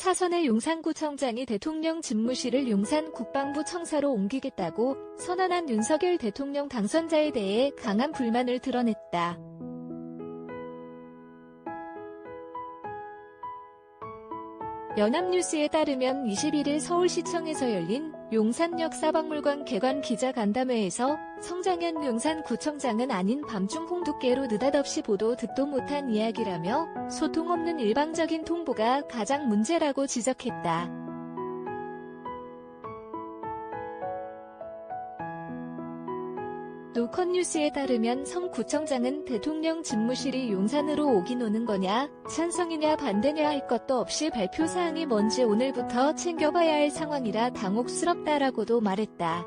사선의 용산구청장이 대통령 집무실을 용산 국방부 청사로 옮기겠다고 선언한 윤석열 대통령 당선자에 대해 강한 불만을 드러냈다. 연합뉴스에 따르면 21일 서울시청에서 열린 용산역 사박물관 개관 기자간담회에서 성장현 용산구청장은 아닌 밤중 홍두깨로 느닷없이 보도 듣도 못한 이야기라며 소통 없는 일방적인 통보가 가장 문제라고 지적했다. 노컷뉴스에 따르면 성 구청장은 대통령 집무실이 용산으로 오긴 오는 거냐, 찬성이냐 반대냐 할 것도 없이 발표 사항이 뭔지 오늘부터 챙겨봐야 할 상황이라 당혹스럽다라고도 말했다.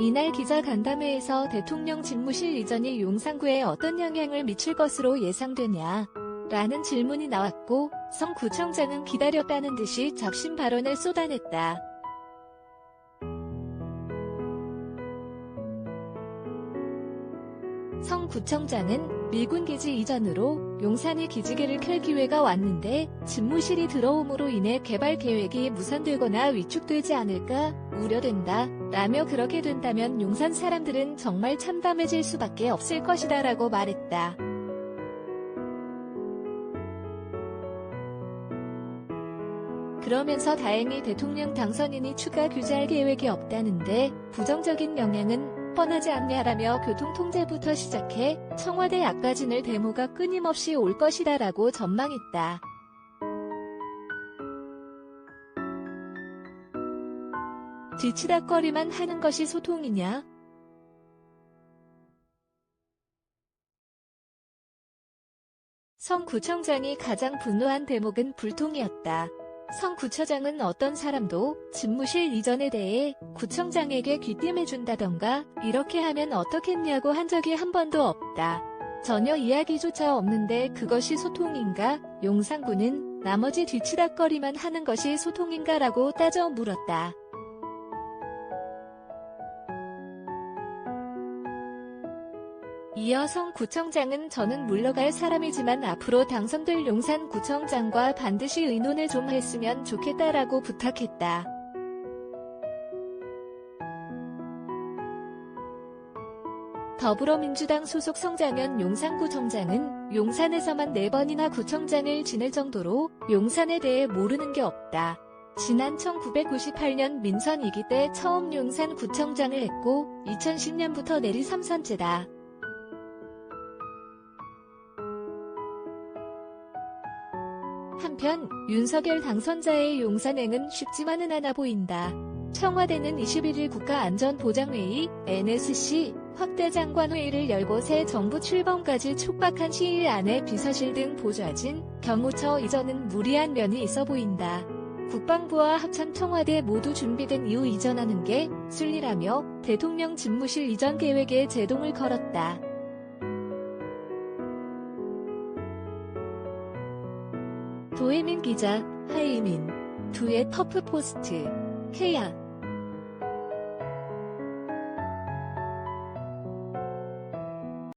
이날 기자 간담회에서 대통령 집무실 이전이 용산구에 어떤 영향을 미칠 것으로 예상되냐, 라는 질문이 나왔고, 성 구청장은 기다렸다는 듯이 잡신 발언을 쏟아냈다. 성 구청장은 미군 기지 이전으로 용산에 기지개를 켤 기회가 왔는데 집무실이 들어옴으로 인해 개발 계획이 무산되거나 위축되지 않을까 우려된다. 라며 그렇게 된다면 용산 사람들은 정말 참담해질 수밖에 없을 것이다 라고 말했다. 그러면서 다행히 대통령 당선인이 추가 규제할 계획이 없다는데 부정적인 영향은 뻔하지 않냐라며 교통통제부터 시작해 청와대 약가진을 데모가 끊임없이 올 것이다 라고 전망했다. 뒤치다거리만 하는 것이 소통이냐? 성 구청장이 가장 분노한 대목은 불통이었다. 성 구처장은 어떤 사람도 집무실 이전에 대해 구청장에게 귀띔해준다던가 이렇게 하면 어떻겠냐고 한 적이 한 번도 없다. 전혀 이야기조차 없는데 그것이 소통인가? 용산구는 나머지 뒤치다거리만 하는 것이 소통인가라고 따져 물었다. 이어 성 구청장은 저는 물러갈 사람이지만 앞으로 당선될 용산 구청장과 반드시 의논을 좀 했으면 좋겠다라고 부탁했다. 더불어민주당 소속 성장현 용산구청장은 용산에서만 4번이나 구청장을 지낼 정도로 용산에 대해 모르는 게 없다. 지난 1998년 민선 2기 때 처음 용산구청장을 했고 2010년부터 내리 3선째다. 한편 윤석열 당선자의 용산행은 쉽지만은 않아 보인다. 청와대는 21일 국가안전보장회의 NSC 확대 장관회의를 열고 새 정부 출범까지 촉박한 시일 안에 비서실 등 보좌진, 경호처 이전은 무리한 면이 있어 보인다. 국방부와 합참 청와대 모두 준비된 이후 이전하는 게 순리라며 대통령 집무실 이전 계획에 제동을 걸었다. 도혜민 기자, 하이민, 두의 터프 포스트, 케야